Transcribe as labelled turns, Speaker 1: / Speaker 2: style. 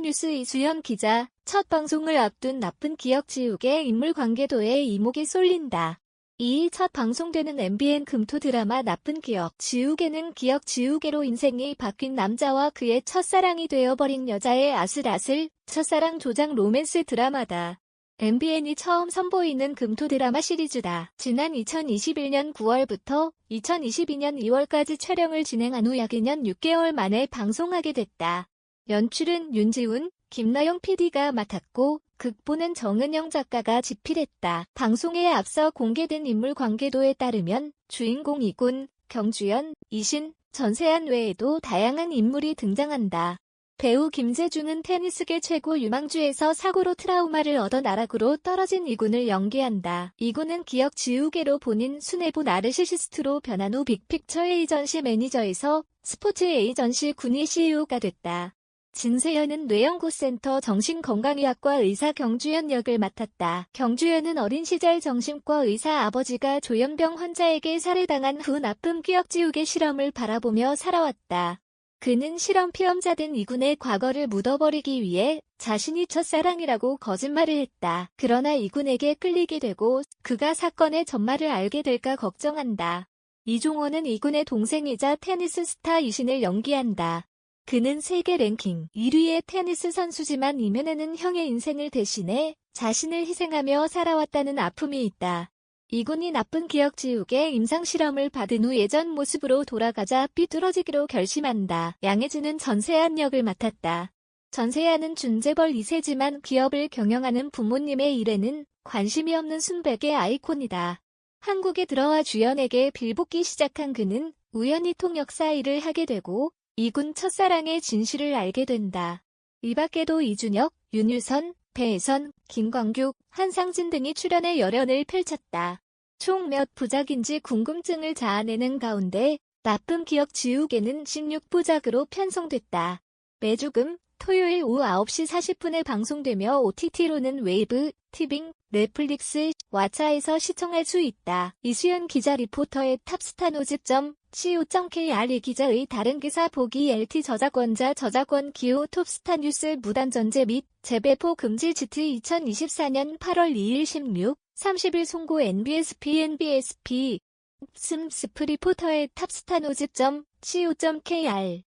Speaker 1: 뉴스 이수연 기자, 첫 방송을 앞둔 나쁜 기억 지우개 인물 관계도에 이목이 쏠린다. 2일 첫 방송되는 MBN 금토 드라마 나쁜 기억 지우개는 기억 지우개로 인생이 바뀐 남자와 그의 첫사랑이 되어버린 여자의 아슬아슬 첫사랑 조장 로맨스 드라마다. MBN이 처음 선보이는 금토 드라마 시리즈다. 지난 2021년 9월부터 2022년 2월까지 촬영을 진행한 후 약 2년 6개월 만에 방송하게 됐다. 연출은 윤지훈, 김나영 PD가 맡았고 극본은 정은영 작가가 집필했다. 방송에 앞서 공개된 인물 관계도에 따르면 주인공 이군, 경주연, 이신, 전세한 외에도 다양한 인물이 등장한다. 배우 김재중은 테니스계 최고 유망주에서 사고로 트라우마를 얻어 나락으로 떨어진 이군을 연기한다. 이군은 기억 지우개로 본인 수뇌부 나르시시스트로 변한 후 빅픽처 에이전시 매니저에서 스포츠 에이전시 군이 CEO가 됐다. 진세현은 뇌연구센터 정신건강의학과 의사 경주연 역을 맡았다. 경주연은 어린 시절 정신과 의사 아버지가 조현병 환자에게 살해당한 후 나쁜 기억 지우개 실험을 바라보며 살아왔다. 그는 실험 피험자된 이군의 과거를 묻어버리기 위해 자신이 첫사랑이라고 거짓말을 했다. 그러나 이군에게 끌리게 되고 그가 사건의 전말을 알게 될까 걱정한다. 이종원은 이군의 동생이자 테니스 스타 이신을 연기한다. 그는 세계 랭킹 1위의 테니스 선수지만 이면에는 형의 인생을 대신해 자신을 희생하며 살아왔다는 아픔이 있다. 이군이 나쁜 기억 지우개 임상실험을 받은 후 예전 모습으로 돌아가자 삐뚤어지기로 결심한다. 양혜진은 전세한 역을 맡았다. 전세한은 준재벌 2세지만 기업을 경영하는 부모님의 일에는 관심이 없는 순백의 아이콘이다. 한국에 들어와 주연에게 빌붙기 시작한 그는 우연히 통역 사 일을 하게 되고 이군 첫사랑의 진실을 알게 된다. 이 밖에도 이준혁, 윤유선, 배혜선, 김광규, 한상진 등이 출연해 열연을 펼쳤다. 총 몇 부작인지 궁금증을 자아내는 가운데 나쁜 기억 지우개는 16부작으로 편성됐다. 매주 금, 토요일 오후 9시 40분에 방송되며 OTT로는 웨이브, 티빙, 넷플릭스, 왓챠에서 시청할 수 있다. 이수연 기자 리포터의 탑스타노즈.com co.kr 이 기자의 다른 기사 보기 LT 저작권자 저작권 기호 톱스타 뉴스 무단 전제 및 재배포 금지 지트 2024년 8월 2일 16, 30일 송고 NBSP NBSP 슴 스프리포터의 탑스타노즈.co.kr